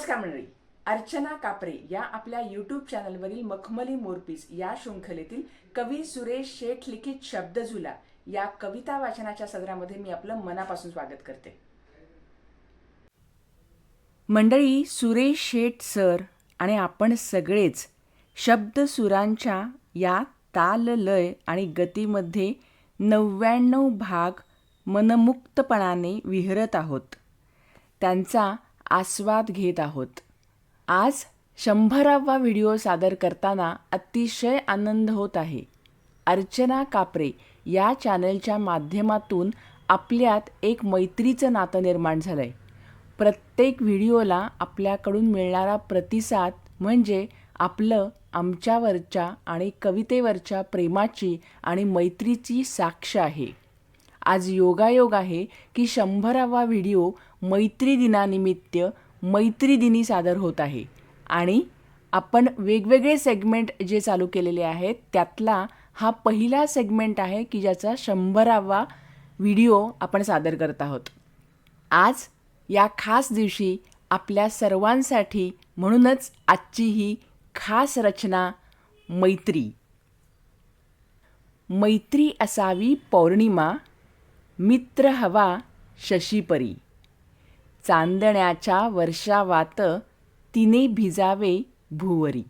नमस्कार मंडळी. अर्चना कापरे या आपल्या यूट्यूब चॅनलवरील मखमली मोरपीस या शृंखलेतील कवी सुरेश शेठ लिखित शब्दझुला या कविता वाचनाच्या सदरामध्ये मी आपलं मनापासून स्वागत करते. मंडळी सुरेश शेठ सर आणि आपण सगळेच शब्द सुरांच्या या ताल लय आणि गतीमध्ये नव्याण्णव भाग मनमुक्तपणाने विहरत आहोत. त्यांचा आस्वाद घेत आहोत. आज शंभरावा व्हिडिओ सादर करताना अतिशय आनंद होत आहे. अर्चना कापरे या चॅनलच्या माध्यमातून आपल्यात एक मैत्रीचं नातं निर्माण झालं आहे प्रत्येक व्हिडिओला आपल्याकडून मिळणारा प्रतिसाद म्हणजे आपलं आमच्यावरच्या आणि कवितेवरच्या प्रेमाची आणि मैत्रीची साक्ष आहे. आज योगायोग आहे की शंभरावा व्हिडिओ मैत्री दिनानिमित्त मैत्री दिनी सादर होत आहे. आणि आपण वेगवेगळे सेगमेंट जे चालू केलेले आहेत त्यातला हा पहिला सेगमेंट आहे की ज्याचा शंभरावा व्हिडिओ आपण सादर करत आहोत. आज या खास दिवशी आपल्या सर्वांसाठी म्हणूनच आजची ही खास रचना मैत्री. मैत्री असावी पौर्णिमा मित्र हवा शशीपरी चांदण्याच्या वर्षावात तिने भिजावे भुवरी.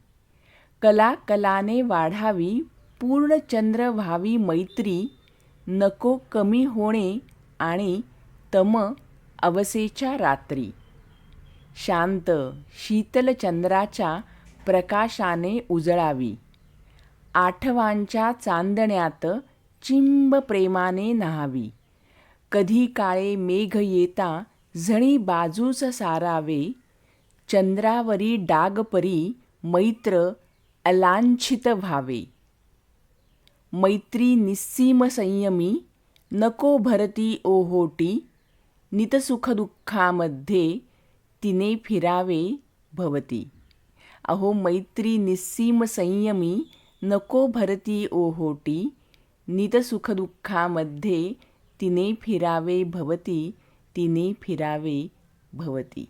कला कलाने वाढावी पूर्णचंद्र व्हावी मैत्री नको कमी होणे आणि तम अवसेच्या रात्री. शांत शीतल चंद्राच्या प्रकाशाने उजळावी. आठवांच्या चांदण्यात चिंब प्रेमाने न्हावी. कधी काळे मेघ येता झणी बाजूस सारावे चंद्रावरी डागपरी मैत्र अलांछित व्हावे. मैत्री निस्सीम संयमी नको भरती ओहोटी नितसुखदुःखामध्ये तिने फिरावे भवती. अहो मैत्री निस्सीम संयमी नको भरती ओहोटी नितसुखदुःखामध्ये तिने फिरावे भवती तिने फिरावे भवती.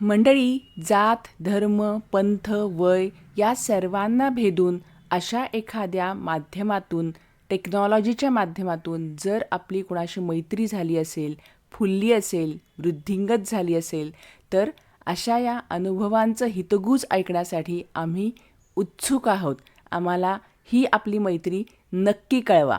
मंडळी जात धर्म पंथ वय या सर्वांना भेदून अशा एखाद्या माध्यमातून टेक्नॉलॉजीच्या माध्यमातून जर आपली कुणाशी मैत्री झाली असेल फुलली असेल वृद्धिंगत झाली असेल तर अशा या अनुभवांचं हितगूज ऐकण्यासाठी आम्ही उत्सुक आहोत. आम्हाला ही आपली मैत्री नक्की कळवा.